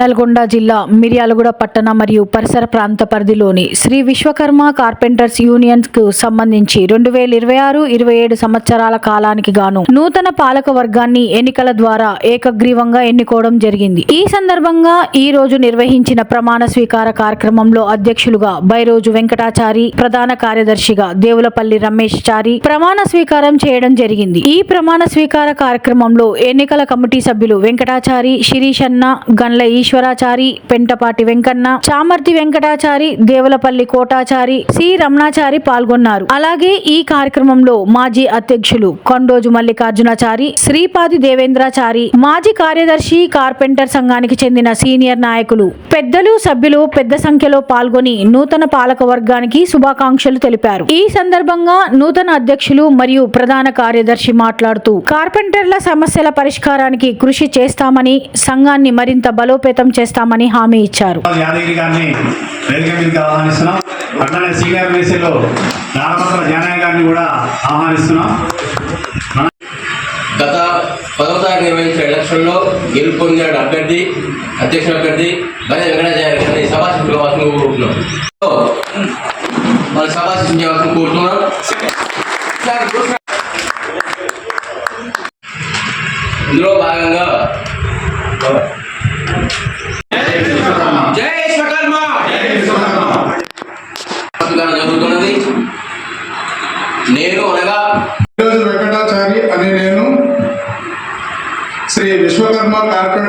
నల్గొండ జిల్లా మిర్యాలగూడ పట్టణ మరియు పరిసర ప్రాంత పరిధిలోని శ్రీ విశ్వకర్మ కార్పెంటర్స్ యూనియన్స్కు సంబంధించి రెండు వేల ఇరవై ఆరు ఇరవై ఏడు సంవత్సరాల కాలానికి గాను నూతన పాలక వర్గాన్ని ఎన్నికల ద్వారా ఏకగ్రీవంగా ఎన్నుకోవడం జరిగింది. ఈ సందర్భంగా ఈ రోజు నిర్వహించిన ప్రమాణ స్వీకార కార్యక్రమంలో అధ్యక్షులుగా బైరోజు వెంకటాచారి ప్రధాన కార్యదర్శిగా దేవులపల్లి రమేష్ చారి ప్రమాణ స్వీకారం చేయడం జరిగింది. ఈ ప్రమాణ స్వీకార కార్యక్రమంలో ఎన్నికల కమిటీ సభ్యులు వెంకటాచారి శిరీషన్న గన్ల ఈశ్వరాచారి పెంటపాటి వెంకన్న చామర్తి వెంకటాచారి దేవులపల్లి కోటాచారి సి. రమణాచారి పాల్గొన్నారు. అలాగే ఈ కార్యక్రమంలో మాజీ అధ్యక్షులు కొండోజు మల్లికార్జునాచారి శ్రీపాది దేవేంద్రాచారి మాజీ కార్యదర్శి కార్పెంటర్ సంఘానికి చెందిన సీనియర్ నాయకులు పెద్దలు సభ్యులు పెద్ద సంఖ్యలో పాల్గొని నూతన పాలక వర్గానికి శుభాకాంక్షలు తెలిపారు. ఈ సందర్భంగా నూతన అధ్యక్షులు మరియు ప్రధాన కార్యదర్శి మాట్లాడుతూ కార్పెంటర్ల సమస్యల పరిష్కారానికి కృషి చేస్తామని సంఘాన్ని మరింత బలోపేతం చేస్తామని హామీ ఇచ్చారు. యాదగిరి గారిని వేదిక మీదకి ఆహ్వానిస్తున్నాం. అట్లనే సీనియర్ మేసీలో నారపత్ర జానయ్య గారిని కూడా ఆహ్వానిస్తున్నాం. గత పదవ తారీఖు నిర్వహించిన ఎలక్షన్లో గెలుపొందిన అభ్యర్థి అధ్యక్షుల అభ్యర్థి బలి వెంకటాచార్య గారిని సభాశిష్యులు కావాల్సిన కోరుకుంటున్నాం. సో, మన సభాశిష్యం చేయాల్సిన కోరుతున్నాం ఇందులో భాగంగా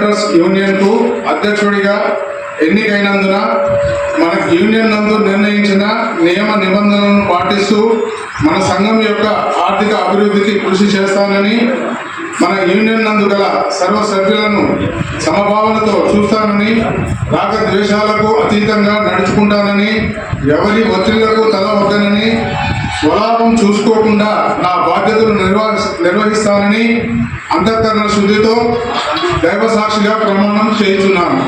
కార్పెంటర్స్ యూనియన్కు అధ్యక్షుడిగా ఎన్నికైనందున మన యూనియన్ నందు నిర్ణయించిన నియమ నిబంధనలను పాటిస్తూ మన సంఘం యొక్క ఆర్థిక అభివృద్ధికి కృషి చేస్తానని మన యూనియన్ నందు గల సర్వ సభ్యులను సమభావనతో చూస్తానని రాగ ద్వేషాలకు అతీతంగా నడుచుకుంటానని ఎవరి ఒత్తిళ్ళకు తల వద్దనని స్వలాభం చూసుకోకుండా నా బాధ్యతలు నిర్వహ నిర్వహిస్తానని అంతఃకరణ శుద్ధితో దైవ సాక్షిగా ప్రమాణం చేయించున్నాను.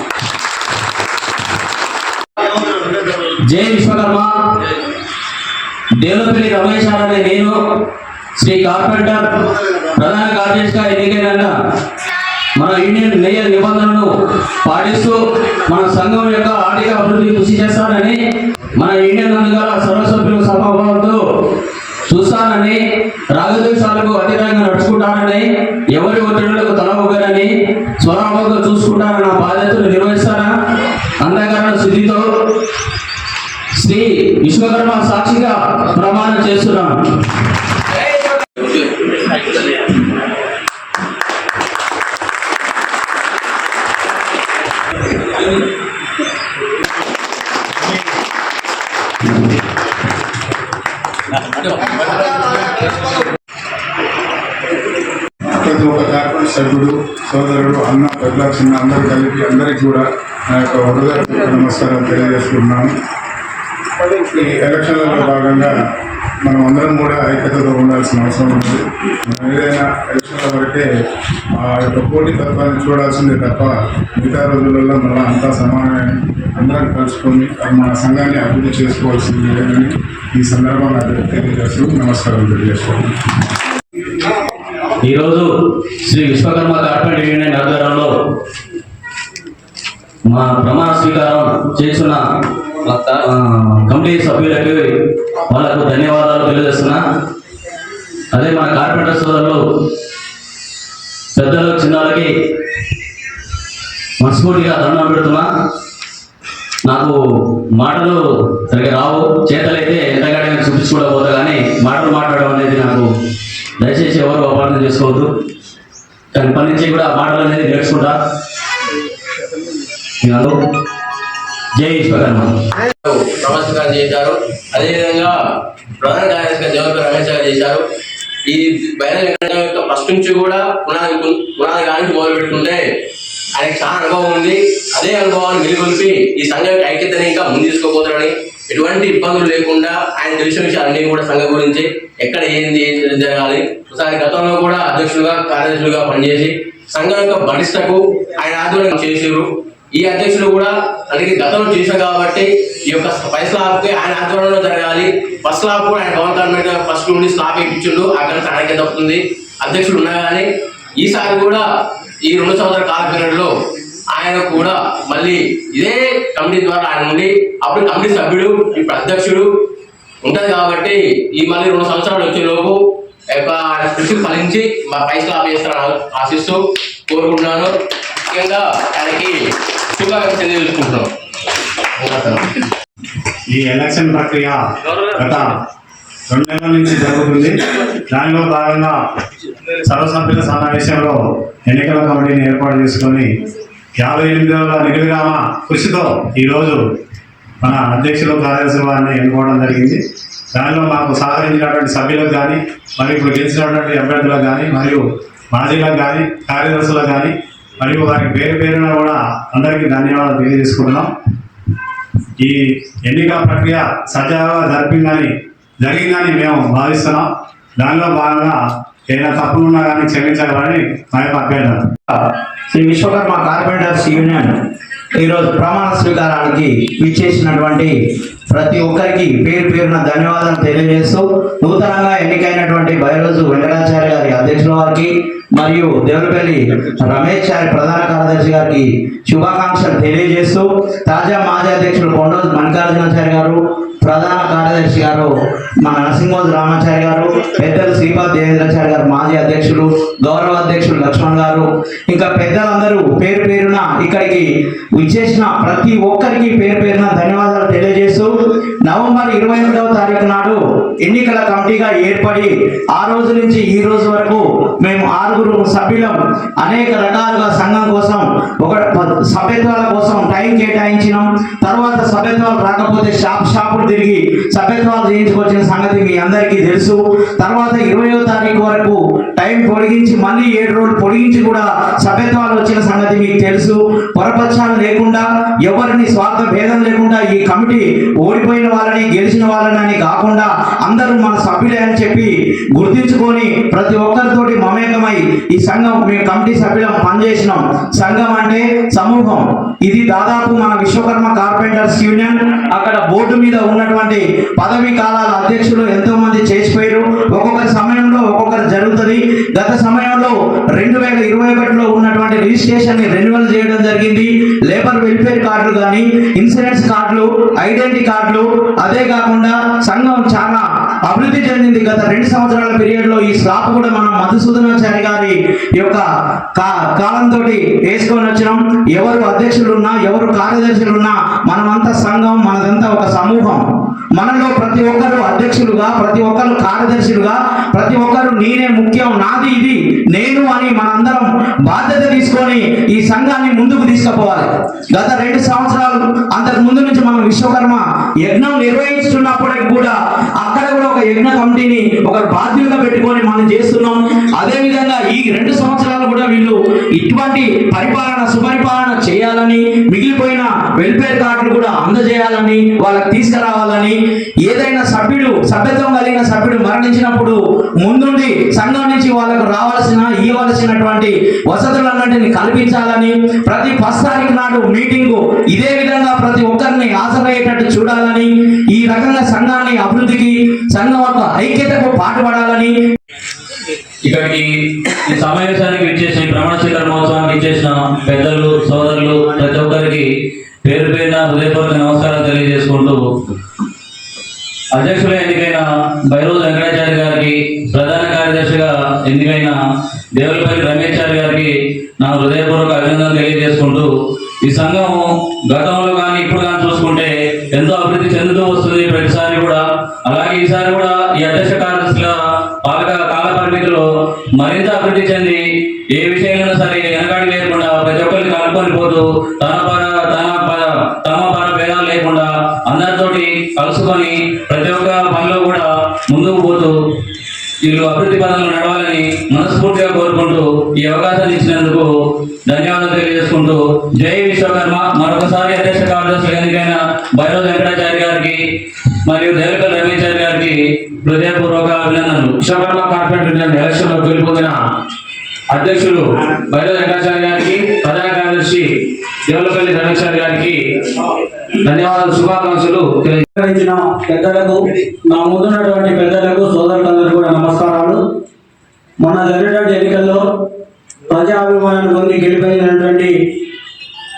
జై విశ్వకర్మ దేవులపల్లి రమేష్ అనే నేను. శ్రీ కార్పెంటర్ ప్రధాన కార్యదర్శిగా ప్రతి ఒక్క కార్పొరేట్ సభ్యుడు సోదరుడు అన్న పెద్ద చిన్న అందరూ కలిపి అందరికీ కూడా నా యొక్క హృదయ నమస్కారం తెలియజేస్తున్నాను. ఈ ఎలక్షన్లలో భాగంగా మనం అందరం కూడా ఐక్యతతో ఉండాల్సిన అవసరం ఉంది. మనం ఏదైనా ఎలక్షన్ల వరకే ఆ యొక్క పోటీ తత్వాన్ని చూడాల్సిందే తప్ప మిగతా రోజులలో మళ్ళీ అంతా సమానమే అందరం కలుసుకొని మన సంఘాన్ని అభివృద్ధి చేసుకోవాల్సింది లేదని ఈ సందర్భంగా తెలియజేస్తూ నమస్కారం తెలియజేస్తాను ఈరోజు శ్రీ విశ్వకర్మ కార్పెంటర్ యూనియన్ ఆధ్వర్యంలో మా ప్రమాణ స్వీకారం చేసిన కమిటీ సభ్యులకి వాళ్ళకు ధన్యవాదాలు తెలియజేస్తున్నా. అదే మన కార్పెంటర్ సోదరులు పెద్దలు చిన్నలకి మనస్ఫూర్తిగా దండం పెడుతున్నా. నాకు మాటలు సరిగ్గా రావు. చేతలైతే ఎంతగానే చూపించుకోకపోతే కానీ మాటలు మాట్లాడడం అనేది నాకు దయచేసి ఎవరు అపార్థం చేసుకోవద్దు. కానీ పని నుంచి కూడా మాటలు అనేది నేర్చుకుంటా. నేను జై నమస్కారం చేశారు. అదేవిధంగా ప్రధాన కార్యదర్శిగా జవహర్ రమేష్ గారు చేశారు. ఈ బయలు యొక్క ఫస్ట్ నుంచి కూడా పునాది పునాది కానీ మొదలు పెట్టుకుంటే ఆయనకు చాలా అనుభవం ఉంది. అదే అనుభవాన్ని మెలుగొల్పి ఈ సంఘం యొక్క ఐక్యతని ఇంకా ముందు తీసుకోబోతారని ఎటువంటి ఇబ్బందులు లేకుండా ఆయన తెలిసిన విషయాలన్నీ కూడా సంఘం గురించి ఎక్కడ ఏంది ఏం జరగాలి. ఒకసారి గతంలో కూడా అధ్యక్షులుగా కార్యదర్శులుగా పనిచేసి సంఘం యొక్క బలిష్టకు ఆయన ఆధ్వర్యం చేసారు ఈ అధ్యక్షులు కూడా అందుకే గతంలో చేశాం కాబట్టి ఈ యొక్క పై స్లాబ్కి ఆయన ఆధ్వర్యంలో జరగాలి. ఫస్ట్ స్లాబ్ కూడా ఆయన గవర్నమెంట్ ఫస్ట్ నుండి స్లాబ్ ఇప్పించుండు అక్కడ ఆయనకి తప్పుతుంది అధ్యక్షుడు ఉన్నా కానీ ఈసారి కూడా ఈ రెండు సంవత్సరాల కాల పీరియడ్లో ఆయన కూడా మళ్ళీ ఇదే కమిటీ ద్వారా ఆయన ఉండి అప్పుడు కమిటీ సభ్యుడు ఇప్పుడు అధ్యక్షుడు ఉంటుంది కాబట్టి ఈ మళ్ళీ రెండు సంవత్సరాలు వచ్చేలోపు ఆయన కృషి ఫలించి మా పైసలు చేస్తారని ఆశిస్తూ కోరుకుంటున్నాను. ముఖ్యంగా ఆయనకి శుభాకాంక్షలు ఈ ఎలక్షన్ ప్రక్రియ గత రెండు నెలల నుంచి జరుగుతుంది. దానిలో భాగంగా సర్వసభ్యుల సమావేశంలో ఎన్నికల కమిటీని ఏర్పాటు చేసుకొని యాభై ఎనిమిదవ నిర్విరామ కృషితో ఈరోజు మన అధ్యక్షులు కార్యదర్శి వారిని ఎన్నుకోవడం జరిగింది. దానిలో మాకు సహకరించినటువంటి సభ్యులకు కానీ మరియు ఇప్పుడు గెలిచినటువంటి అభ్యర్థులకు కానీ మరియు మాజీలకు కానీ కార్యదర్శులకు కానీ మరియు వారి పేరు పేరున కూడా అందరికీ ధన్యవాదాలు తెలియజేసుకుంటున్నాం. ఈ ఎన్నిక ప్రక్రియ సజావుగా జరిపిందని జరిగిందని మేము భావిస్తున్నాం. దానిలో భాగంగా ఏదైనా తప్పులు ఉన్నా కానీ క్షమించాలని మా యొక్క అభ్యర్థన. శ్రీ విశ్వకర్మ కార్పెంటర్స్ యూనియన్ ఈరోజు ప్రమాణ స్వీకారానికి విచ్చేసినటువంటి ప్రతి ఒక్కరికి పేరు పేరున ధన్యవాదాలు తెలియజేస్తూ నూతనంగా ఎన్నికైనటువంటి బైరోజు వెంకటాచార్య గారి అధ్యక్షుల వారికి మరియు దేవులపల్లి రమేష్ గారి ప్రధాన కార్యదర్శి గారికి శుభాకాంక్షలు తెలియజేస్తూ తాజా మాజీ అధ్యక్షులు కొండోజు మల్లికార్జునాచార్య గారు ప్రధాన కార్యదర్శి గారు మన నరసింహోజు రామాచార్య గారు పెద్దలు శ్రీపాద్ దేవేంద్రాచార్య గారు మాజీ అధ్యక్షులు గౌరవ అధ్యక్షులు లక్ష్మణ్ గారు ఇంకా పెద్దలందరూ పేరు పేరున ఇక్కడికి విచ్చేసిన ప్రతి ఒక్కరికి పేరు పేరున ధన్యవాదాలు తెలియజేస్తూ నవంబర్ ఇరవై ఒకటవ తారీఖు నాడు ఎన్నికల కమిటీగా ఏర్పడి ఆ రోజు నుంచి ఈ రోజు వరకు మేము ఆరుగురు సభ్యులం అనేక రకాలుగా సంఘం కోసం ఒక సభ్యత్వాల కోసం టైం కేటాయించినాం. తర్వాత సభ్యత్వాలు రాకపోతే షాప్ షాపులు తిరిగి సభ్యత్వాలు చేయించుకొచ్చిన సంగతి మీ అందరికీ తెలుసు. తర్వాత ఇరవయో తారీఖు వరకు టైం పొడిగించి మళ్ళీ ఏడు రోజులు పొడిగించి కూడా సభ్యత్వాలు వచ్చిన సంగతి మీకు తెలుసు. పొరపక్షాలు లేకుండా ఎవరిని స్వార్థ భేదం లేకుండా ఈ కమిటీ ఓడిపోయిన వాళ్ళని గెలిచిన వాళ్ళని అని కాకుండా అందరూ మన సభ్యులే అని చెప్పి గుర్తించుకొని ప్రతి ఒక్కరితోటి మమేకమై ఈ సంఘం మేము కమిటీ సభ్యులం పనిచేసినాం. సంఘం అంటే సమూహం. ఇది దాదాపు మన విశ్వకర్మ కార్పెంటర్స్ యూనియన్. అక్కడ బోర్డు మీద ఉన్నటువంటి పదవి కాలాల అధ్యక్షులు ఎంతో మంది చేసిపోయారు. ఒక్కొక్క సమయంలో ఒక్కొక్కరు జరుగుతుంది. గత సమయంలో రెండు వేల ఇరవై ఒకటిలో ఉన్నటువంటి రిజిస్ట్రేషన్ని రెన్యువల్ చేయడం జరిగింది. లేబర్ వెల్ఫేర్ కార్డులు కానీ ఇన్సూరెన్స్ కార్డులు ఐడెంటిటీ కార్డులు అదే కాకుండా సంఘం చాలా అభివృద్ధి చెందింది గత రెండు సంవత్సరాల పీరియడ్లో ఈ స్లాప్ కూడా మనం మధుసూదనాచారి గారి యొక్క కాలంతో వేసుకొని వచ్చినాం. ఎవరు అధ్యక్షులున్నా ఎవరు కార్యదర్శులున్నా మనమంతా సంఘం మనదంతా ఒక సమూహం. మనలో ప్రతి ఒక్కరు అధ్యక్షులుగా ప్రతి ఒక్కరు కార్యదర్శులుగా ప్రతి ఒక్కరు నేనే ముఖ్యం నాది ఇది నేను అని మనందరం బాధ్యత తీసుకొని ఈ సంఘాన్ని ముందుకు తీసుకుపోవాలి. గత రెండు సంవత్సరాలు అంతకు ముందు నుంచి మనం విశ్వకర్మ యజ్ఞం నిర్వహిస్తున్నప్పటికి కూడా కూడా ఒక యజ్ఞ కమిటీని ఒక బాధ్యతగా పెట్టుకొని మనం చేస్తున్నాం. అదే విధంగా ఈ రెండు సంవత్సరాలు కూడా వీళ్ళు ఇటువంటి పరిపాలన సుపరిపాలన చేయాలని మిగిలిపోయిన వెల్ఫేర్ కార్డులు కూడా అందజేయాలని వాళ్ళకి తీసుకురావాలని ఏదైనా సభ్యుడు సభ్యత్వం కలిగిన సభ్యుడు మరణించినప్పుడు ముందుండి సంఘం నుంచి వాళ్ళకు రావాల్సిన ఇవ్వవలసినటువంటి వసతులన్నింటిని కల్పించాలని ప్రతి ఫస్ట్ తారీఖు నాడు మీటింగు ఇదే విధంగా ప్రతి ఒక్కరిని హాజరయ్యేటట్టు చూడాలని ఈ రకంగా సంఘాన్ని అభివృద్ధికి సంఘం యొక్క ఐక్యతకు పాటుపడాలని. ఇక్కడికి ఈ సమావేశానికి విచ్చేసిన ఈ ప్రమాణ స్వీకార మహోత్సవానికి ఇచ్చేసిన పెద్దలు సోదరులు ప్రతి ఒక్కరికి పేరు పేరున హృదయపూర్వక నమస్కారాలు తెలియజేసుకుంటూ అధ్యక్షులు ఎన్నికైన బైరోజు వెంకటాచార్య గారికి ప్రధాన కార్యదర్శిగా ఎన్నికైన దేవులపల్లి రమేశారి గారికి నా హృదయపూర్వక అభినందనలు తెలియజేసుకుంటూ ఈ సంఘం గతంలో కానీ ఇప్పుడు కానీ ఎంతో అభివృద్ధి చెందుతూ వస్తుంది ప్రతిసారి కూడా. అలాగే ఈసారి కూడా ఈ అధ్యక్ష కార్యదర్శుల పాలక కాల పరిమితిలో మరింత అభివృద్ధి చెంది ఏ విషయంలో సరే వెనకాడి లేకుండా ప్రతి ఒక్కరిని కలుపుకొని పోతూ తన పర తన తమ పర భేదాలు లేకుండా అందరితోటి కలుసుకొని ప్రతి ఒక్క పనిలో కూడా ముందుకు పోతూ వీళ్ళు అభివృద్ధి పదంలో నడవాలని మనస్ఫూర్తిగా కోరుకుంటూ ఈ అవకాశం ఇచ్చినందుకు ధన్యవాదాలు తెలియజేసుకుంటూ. జై విశ్వకర్మ. మరొకసారి అధ్యక్ష కార్యదర్శి ఎన్నికైన బైరోజు వెంకటాచార్య గారికి మరియు దేవకల్ రమేశారి గారికి హృదయపూర్వక అభినందనలు. విశ్వకర్మ కార్పొరేటర్ యూనియన్ ఎలక్షన్లో గెలుపొందిన అధ్యక్షులు బయట వెంకటాచార్య గారికి ప్రధాన కార్యదర్శి దేవులపల్లి రమేశ్వర్ గారికి ధన్యవాదాలు శుభాకాంక్షలు తెలియజేసిన పెద్దలకు నా ముందున్నటువంటి పెద్దలకు సోదరులందరూ కూడా నమస్కారాలు. మొన్న జరిగినటువంటి ఎన్నికల్లో ప్రజాభిమానాన్ని పొంది గెలిపోయినటువంటి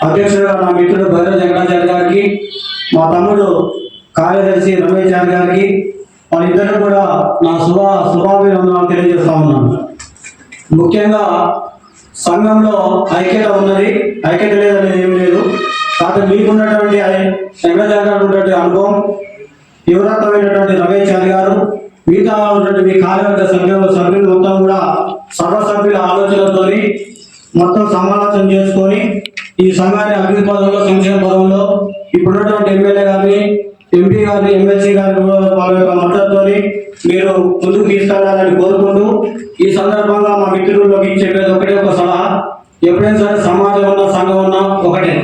అధ్యక్షుడుగా నా మిత్రుడు భైరవ వెంకటాచార్య గారికి మా తమ్ముడు కార్యదర్శి రమేష్ చారి గారికి వాళ్ళిద్దరు కూడా నా శుభ శుభాభినందనాలు తెలియజేస్తా ఉన్నాను. ముఖ్యంగా సంఘంలో ఐక్యత ఉన్నది. ఐక్యత లేదనేది ఏం లేదు. కాకపోతే మీకున్నటువంటి వెంకటాచార్య అనుభవం తీవ్రతమైనటువంటి రమేష్ చారి గారు మిగతా ఉన్నటువంటి మీ కార్యవర్గ సభ్యులు సభ్యులు మొత్తం కూడా సర్వసభ్యుల సభ్యుల మొత్తం సమాలోచన చేసుకొని ఈ సంఘాన్ని అభివృద్ధి పదంలో సంక్షేమ పదంలో ఇప్పుడున్నటువంటి ఎమ్మెల్యే గారిని ఎంపీ గారిని ఎమ్మెల్సీ గారిని వాళ్ళ యొక్క మద్దతుని మీరు ముందుకు తీసుకెళ్ళాలని కోరుకుంటూ ఈ సందర్భంగా మా మిత్రుల్లోకి చెప్పేది ఒకటే ఒక సలహా. ఎప్పుడైనా సరే సమాజం ఉన్న సంఘం ఉన్న ఒకటే.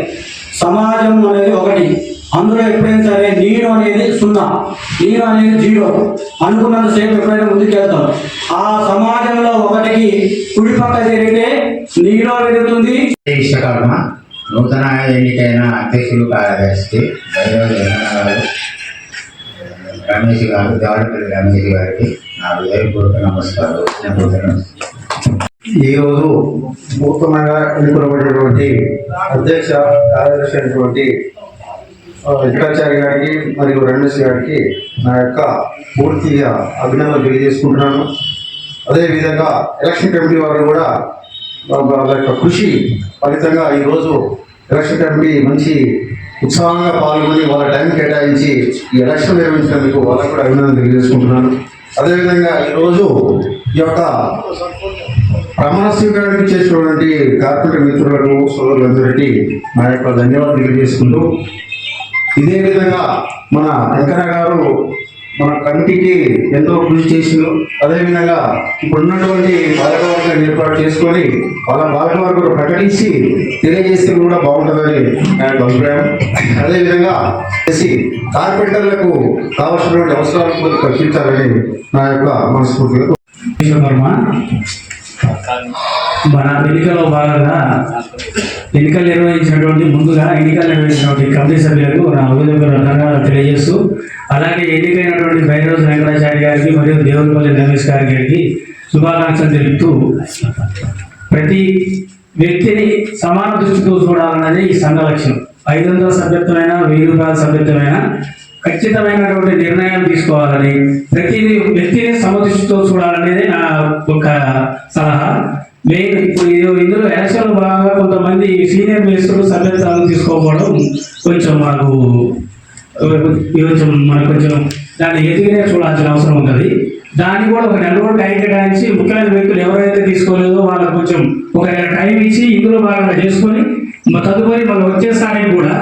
సమాజం అనేది ఒకటి. అందులో ఎప్పుడైనా సరే నేను అనేది సున్నా. నేను అనేది జీరో. అనుకున్నంత సేపు ఎప్పుడైనా ముందుకెళ్తాం. ఆ సమాజంలో ఒకటికి కుడి పక్క జరిగితే నీలో వెళుతుంది నూతన ఎన్నికైన అధ్యక్షులు కార్యదర్శి గారు రమేష్ గారు దేవరపల్లి రమేష్ గారికి నా హృదయపూర్వక నమస్కారం. ఈరోజు నూతనంగా ఎన్నుకున్నటువంటి అధ్యక్ష కార్యదర్శి అయినటువంటి ఆ, గారికి మరియు రమేష్ గారికి నా యొక్క పూర్తిగా అభినందనలు తెలియజేసుకుంటున్నాను. అదేవిధంగా ఎలక్షన్ కమిటీ వారు కూడా వాళ్ళ యొక్క కృషి ఫలితంగా ఈరోజు ఎలక్షన్ మంచి ఉత్సాహంగా పాల్గొని వాళ్ళ టైం కేటాయించి ఈ ఎలక్షన్ నిర్వహించినందుకు వాళ్ళకు కూడా అభినందనలు తెలియజేసుకుంటున్నాను. అదేవిధంగా ఈరోజు ఈ యొక్క ప్రమాణ స్వీకారానికి చేసినటువంటి కార్పొరేట్ మిత్రులకు సోదరులందరికీ నా యొక్క ధన్యవాదాలు తెలియజేసుకుంటూ ఇదే విధంగా మన వెంకన్న గారు మన కంటికి ఎంతో కృషి చేసిందో అదేవిధంగా ఇప్పుడున్నటువంటి బాలకవర్గాన్ని ఏర్పాటు చేసుకొని వాళ్ళ బాలకవర్గం ప్రకటించి తెలియజేస్తే కూడా బాగుంటుందని నా యొక్క అభిప్రాయం. అదేవిధంగా చేసి కార్పెంటర్లకు కావాల్సినటువంటి అవసరాలు కూడా కల్పించాలని నా యొక్క మనస్ఫూర్తిగా వర్మ మన ఎన్నికల్లో భాగంగా ఎన్నికలు నిర్వహించినటువంటి ముందుగా ఎన్నికలు నిర్వహించినటువంటి కమిటీ సభ్యులకు నా ఉద్యోగుల ధన్యవాదాలు తెలియజేస్తూ అలాగే ఎన్నికైనటువంటి భైరవ వెంకటాచార్య గారికి మరియు దేవులపల్లి రమేష్ గారి గారికి శుభాకాంక్షలు తెలుపుతూ ప్రతి వ్యక్తిని సమాన దృష్టితో చూడాలన్నది ఈ సంఘ లక్ష్యం. ఐదు వందల సభ్యత్వమైన వెయ్యి రూపాయల సభ్యత్వమైన ఖచ్చితమైనటువంటి నిర్ణయాలు తీసుకోవాలని ప్రతి వ్యక్తిని సమదృష్టితో చూడాలనేది నా ఒక సలహా. మెయిన్ ఇప్పుడు ఇందులో ఎలక్షన్ భాగంగా కొంతమంది సీనియర్ మినిస్టర్లు సభ్యత్వాలు తీసుకోకపోవడం కొంచెం మాకు కొంచెం మనకు కొంచెం దాన్ని ఎదిగినే చూడాల్సిన అవసరం ఉంటుంది. దాన్ని కూడా ఒక నెల రోజులు టైం కేటాయించి ముఖ్యమైన వ్యక్తులు ఎవరైతే తీసుకోలేదో వాళ్ళకు కొంచెం ఒక నెల టైం ఇచ్చి ఇందులో భాగంగా చేసుకొని తదుపరి వాళ్ళు వచ్చేసారికి కూడా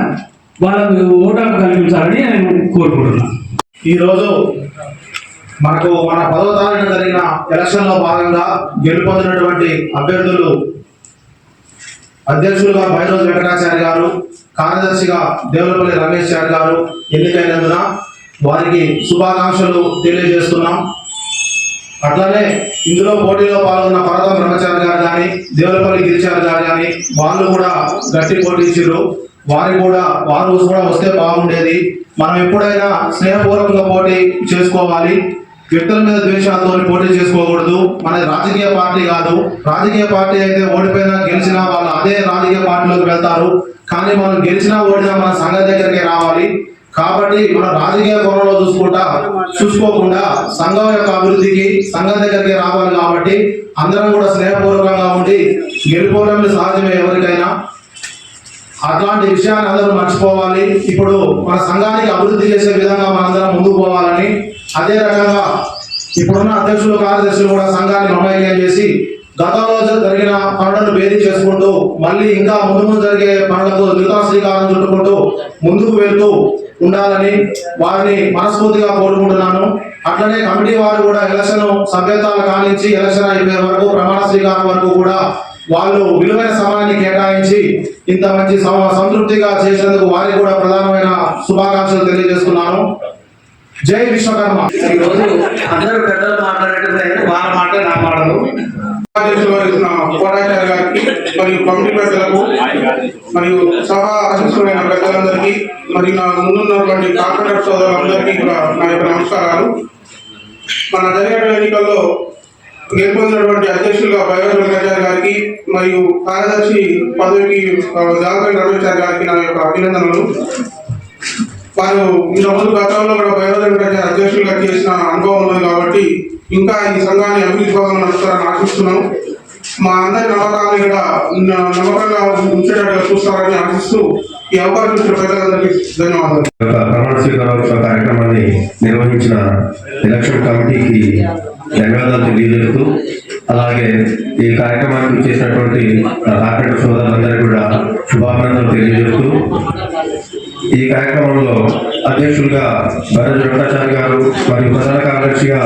వాళ్ళకు ఓటాకు కల్పించాలని నేను కోరుకుంటున్నాను ఈరోజు మనకు మన పదవ తారీఖున జరిగిన ఎలక్షన్లో భాగంగా గెలుపొందినటువంటి అభ్యర్థులు అధ్యక్షులుగా భైరవ్ వెంకటాచార్య గారు కార్యదర్శిగా దేవులపల్లి రమేష్ చారి గారు ఎన్నికైనందున వారికి శుభాకాంక్షలు తెలియజేస్తున్నాం. అట్లానే ఇందులో పోటీలో పాల్గొన్న పరదం బ్రహ్మచారి గారు కానీ దేవులపల్లి గిరిచారి గారు కానీ వాళ్ళు కూడా గట్టి పోటీ ఇచ్చారు వారి కూడా వారు కూడా వస్తే బాగుండేది. మనం ఎప్పుడైనా స్నేహపూర్వకంగా పోటీ చేసుకోవాలి. వ్యక్తుల మీద ద్వేషాలతో పోటీ చేసుకోకూడదు. మన రాజకీయ పార్టీ కాదు. రాజకీయ పార్టీ అయితే ఓడిపోయినా గెలిచినా అదే రాజకీయ పార్టీలోకి వెళ్తారు. కానీ మనం గెలిచినా ఓడినా మన సంఘం దగ్గరికి రావాలి. కాబట్టి మన రాజకీయ కోణంలో చూసుకుంటా చూసుకోకుండా సంఘం యొక్క అభివృద్ధికి సంఘం దగ్గరికి రావాలి కాబట్టి అందరం కూడా స్నేహపూర్వకంగా ఉండి గెలుపోవడం సహజమే ఎవరికైనా. అట్లాంటి విషయాన్ని అందరూ మర్చిపోవాలి. ఇప్పుడు మన సంఘానికి అభివృద్ధి చేసే విధంగా మనందరం ముందుకు పోవాలని అదే రకంగా ఇప్పుడున్న అధ్యక్షులు కార్యదర్శులు కూడా సంఘాన్ని మమైక్యం చేసి గతంలో జరిగిన పనులను భేదీ చేసుకుంటూ మళ్ళీ ఇంకా ముందు ముందు జరిగే పనులకు మిగతా శ్రీకారం చుట్టుకుంటూ ముందుకు వెళ్తూ ఉండాలని వారిని మనస్ఫూర్తిగా కోరుకుంటున్నాను. అట్లనే కమిటీ వారు కూడా ఎలక్షన్ సభ్యతాలు కానించి ఎలక్షన్ అయిపోయే వరకు ప్రమాణ స్వీకారం వరకు కూడా వాళ్ళు విలువైన సమయాన్ని కేటాయించి ఇంత మంచి సంతృప్తిగా చేసినందుకు వారికి కూడా ప్రధానమైన శుభాకాంక్షలు తెలియజేస్తున్నాను. జై విశ్వకర్మ. ఈ రోజు అందరూ పెద్దలు మాట్లాడేటప్పుడు వాళ్ళ మాట నా మాటలు. కోటాచార్య గారికి మరియు కమిటీ పెద్దలకు మరియు సభా అధ్యక్షులైన పెద్దలందరికీ మరియు నా ముందున్నటువంటి కార్పొరేటర్ సోదరులందరికీ కూడా నా యొక్క నమస్కారాలు. మన జరిగిన ఎన్నికల్లో గెలుపొందినటువంటి అధ్యక్షులుగా బైరాజ్ వెంకటాచార్య గారికి మరియు కార్యదర్శి పదవికి దాదాపు రమేశారి గారికి నా యొక్క అభినందనలు. వారు ఇంతకుముందు గతంలో కూడా బైరాజ్ వెంకటాచార్య అధ్యక్షులుగా చేసిన అనుభవం ఉంది కాబట్టి ఇంకా ఈ సంఘాన్ని అభివృద్ధి భాగంలో నడుస్తారని ఆశిస్తున్నాం. మా అందరి నమ్మకాన్ని ఇక్కడ నమ్మకంగా ఉంచేటట్టుగా చూస్తారని ఆశిస్తూ ఈ అవకాశం ఇచ్చిన ప్రజలందరికీ ధన్యవాదాలు. ప్రమాణ స్వీకారోత్సవ కార్యక్రమాన్ని నిర్వహించిన ఎలక్షన్ కమిటీకి ధన్యవాదాలు తెలియజేస్తూ అలాగే ఈ కార్యక్రమానికి చేసినటువంటి కార్పొరేటర్ సోదరులందరికీ కూడా శుభాభినందనలు తెలియజేస్తూ ఈ కార్యక్రమంలో అధ్యక్షులుగా భరత్ వెంకటాచారి గారు మరియు ప్రధాన కార్యదర్శిగా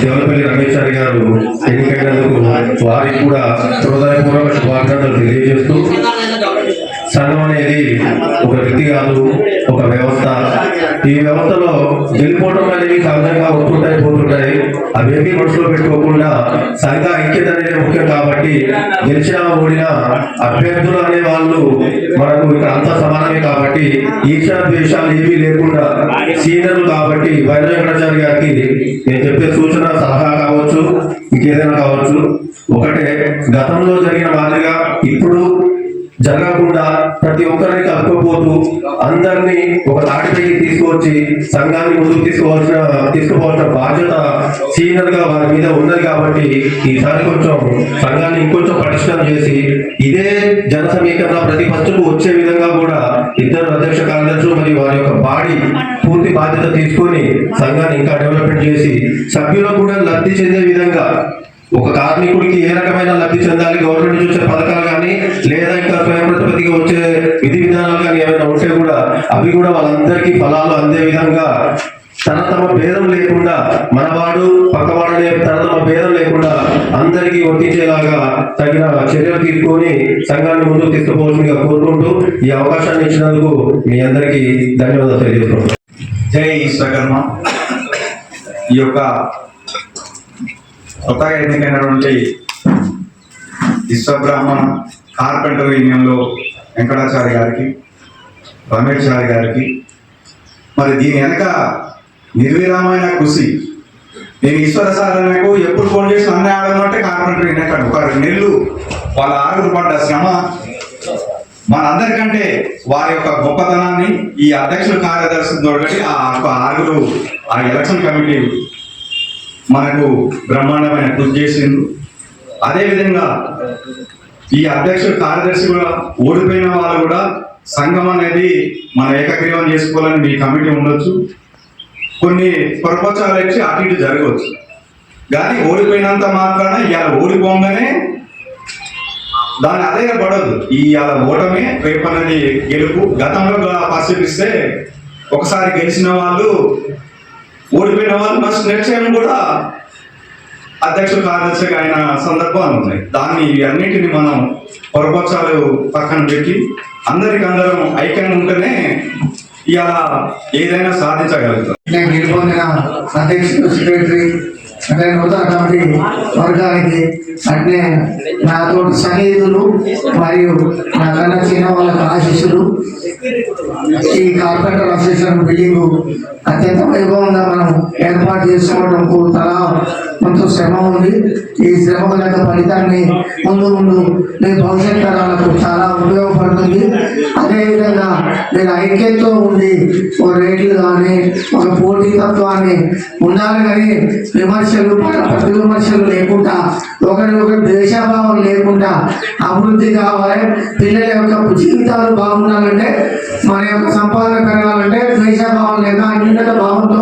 దేవపల్లి రమేశారి గారు ఎన్నికైనందుకు వారికి కూడా హృదయపూర్వక శుభాభినందనలు తెలియజేస్తూ చదువు అనేది ఒక వ్యక్తి కాదు ఒక వ్యవస్థ. ఈ వ్యవస్థలో గెలిపోవడం అనేవి సహజంగా వస్తుంటాయి పోతుంటాయి. అవేమీ మనసులో పెట్టుకోకుండా సంఘ ఐక్యత అనేది ముఖ్యం కాబట్టి గెలిచిన ఓడిన అభ్యర్థులు అనే వాళ్ళు మనకు ఇక్కడ అంతా సమానమే కాబట్టి ఈర్ష ద్వేషాలు ఏమీ లేకుండా సీనియర్లు కాబట్టి వైద్య వెంకటాచారి గారికి నేను చెప్పే సూచన సలహా కావచ్చు ఇంకేదైనా కావచ్చు. ఒకటే గతంలో జరిగిన మాదిరిగా ఇప్పుడు జరగకుండా ప్రతి ఒక్కరిని కలుపుకోపోతూ అందరినీ ఒక తాటిపైకి తీసుకువచ్చి సంఘాన్ని ముందుకు తీసుకోవాల్సిన తీసుకోవాల్సిన బాధ్యత సీనియర్గా వారి మీద ఉన్నది కాబట్టి ఈసారి కొంచెం సంఘాన్ని ఇంకొంచెం పటిష్టం చేసి ఇదే జన సమీకరణ ప్రతి ఫస్ట్కు వచ్చే విధంగా కూడా ఇద్దరు అధ్యక్ష కార్యదర్శులు మరియు వారి యొక్క బాడీ పూర్తి బాధ్యత తీసుకొని సంఘాన్ని ఇంకా డెవలప్మెంట్ చేసి సభ్యులకు కూడా లబ్ధి చెందే విధంగా ఒక కార్మికుడికి ఏ రకమైన లబ్ధి చెందాలి? గవర్నమెంట్ నుంచి వచ్చే పథకాలు కానీ లేదా ఇంకా స్వయం ప్రతిపత్తిగా వచ్చే విధి విధానాలు కానీ ఏమైనా ఉంటే కూడా అవి కూడా వాళ్ళందరికీ ఫలాలు అందే విధంగా తన తమ భేదం లేకుండా మనవాడు పక్కవాడనే తన తమ భేదం లేకుండా అందరికీ వర్తించేలాగా తగిన చర్యలు తీసుకొని సంఘాన్ని ముందుకు తీసుకుపోవాల్సిందిగా కోరుకుంటూ ఈ అవకాశాన్ని ఇచ్చినందుకు మీ అందరికీ ధన్యవాదాలు తెలియజేస్తున్నాను. జై విశ్వకర్మ ఈ యొక్క కొత్తగా ఎన్నికైనటువంటి విశ్వబ్రాహ్మణ కార్పెంటర్ యూనియన్లో వెంకటాచారి గారికి రమేష్ చారి గారికి మరి దీని వెనక నిర్విరామైన కృషి. నేను ఈశ్వర సాధనకు ఎప్పుడు ఫోన్ చేసి అన్నీ ఆడమంటే కార్పెంటర్ యూనియన్ ఒక నెల్లు వాళ్ళ ఆరుగురు పడ్డ శ్రమ మనందరికంటే వారి యొక్క గొప్పతనాన్ని ఈ అధ్యక్షుల కార్యదర్శితో ఆ యొక్క ఆరుగురు ఆ ఎలక్షన్ కమిటీ మనకు బ్రహ్మాండమైన కృషి చేసిండు. అదేవిధంగా ఈ అధ్యక్షుడు కార్యదర్శి కూడా ఓడిపోయిన వాళ్ళు కూడా సంఘం అనేది మన ఏకగ్రీవం చేసుకోవాలని మీ కమిటీ ఉండొచ్చు. కొన్ని పొరపచాలు వచ్చి అటు ఇటు జరగవచ్చు. కానీ ఓడిపోయినంత మాత్రాన ఇవాళ ఓడిపోగానే దాన్ని అదే పడదు. ఈ అలా ఓటమే అనేది గెలుపు. గతంలో పరిశీలిస్తే ఒకసారి గెలిచిన వాళ్ళు ఓడిపోయిన వాళ్ళు నెక్స్ట్ నిర్చయం కూడా అధ్యక్షుడు కార్యదర్శిగా అయిన సందర్భాలు ఉన్నాయి. దాన్ని అన్నిటిని మనం పొరపక్షాలు పక్కన పెట్టి అందరికి అందరం ఐక్యంగా ఉంటేనే ఇలా ఏదైనా సాధించగలుగుతాం. నేను గెలుపొందిన అధ్యక్షుడు సెక్రటరీ అంటే నూతన కమిటీ వర్గానికి అంటే నాతో సన్నిహితులు మరియు నాకన్నా చిన్న వాళ్ళకి ఆశీస్సులు. ఈ కార్పెంటర్ అసోసియేషన్ బిల్డింగ్ అత్యంత వైభవంగా మనం ఏర్పాటు చేసుకోవడంకు తలా కొంత శ్రమ ఉంది. ఈ శ్రమ యొక్క ఫలితాన్ని ముందు ముందు మీ భవిష్యత్ తరాలకు చాలా ఉపయోగపడుతుంది. అదేవిధంగా నేను ఐక్యంతో ఉండి ఒక రేట్లు కానీ ఒక పోటీతత్వాన్ని ఉండాలి కానీ విమర్శ విమర్శలు ప్రతి విమర్శలు లేకుండా ఒకరి ఒకరి ద్వేషాభావం లేకుండా అభివృద్ధి కావాలి. పిల్లల యొక్క జీవితాలు బాగుండాలంటే మన యొక్క సంపాదన పెరగాలంటే ద్వేషాభావం లేక అన్యున్నత భావంతో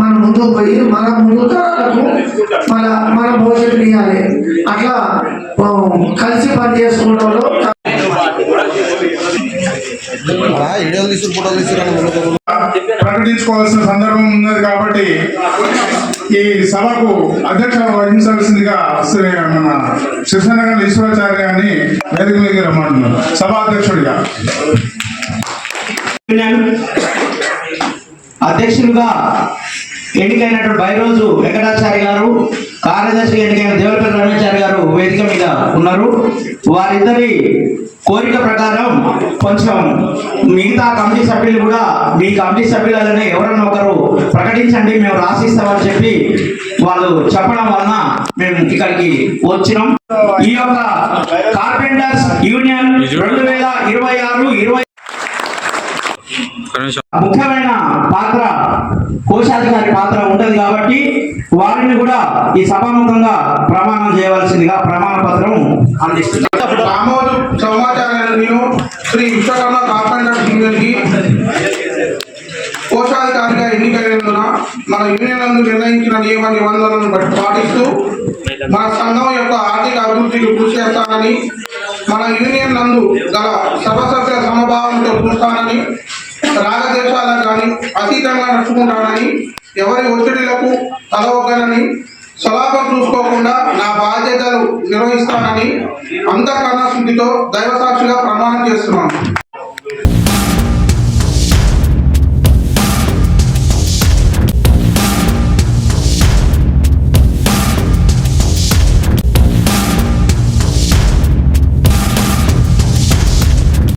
మనం ముందుకు పోయి మన ముందు తరాలకు మన మన భవిష్యత్తు ఇవ్వాలి అట్లా కలిసి పని చేసుకోవడంలో ప్రకటించుకోవాల్సిన సందర్భం ఉన్నది కాబట్టి ఈ సభకు అధ్యక్ష వహించాల్సిందిగా మన శివసేనగర్ ఈశ్వరాచార్య గారిని వేదిక మీద రమ్మంటున్నారు సభాధ్యక్షుడిగా. అధ్యక్షుడిగా అధ్యక్షులుగా ఎన్నికైనటువంటి బైరోజు వెంకటాచారి గారు కార్యదర్శి ఎన్నికైన దేవలపల్లి రమేశారి గారు వేదిక మీద ఉన్నారు. వారిద్దరి కోరిక ప్రకారం కొంచెం మిగతా కమిటీ సభ్యులు కూడా మీ కమిటీ సభ్యులనే ఎవరన్నా ఒకరు ప్రకటించండి మేము రాసిస్తామని చెప్పి వాళ్ళు చెప్పడం వలన మేము ఇక్కడికి వచ్చినాం. ఈ యొక్క కార్పెంటర్స్ యూనియన్ రెండు వేల ఇరవై ఆరు ఇరవై ముఖ్యమైన పాత్ర కోశాధికారి పాత్ర ఉంటుంది కాబట్టి వారిని కూడా ఈ సభాముఖంగా ప్రమాణం చేయవలసిందిగా ప్రమాణ పత్రం అందిస్తున్నారు శ్రీ విశ్వకర్మ కోశాధికారిగా ఎన్నికైనందున మన యూనియన్ నందు నిర్ణయించిన నియమ నిబంధనలను బట్టి పాటిస్తూ మన సంఘం యొక్క ఆర్థిక అభివృద్ధికి కృషి చేస్తానని మన యూనియన్ నందు గల సర్వసభ్య సమభావంతో చూస్తానని రాగదేశాలకు కానీ అతీతంగా నడుచుకుంటానని ఎవరి ఒత్తిడిలకు తలవగ్గనని స్వలాభం చూసుకోకుండా నా బాధ్యతలు నిర్వహిస్తానని అంతఃకరణ శుద్ధితో దైవసాక్షిగా ప్రమాణం చేస్తున్నాను.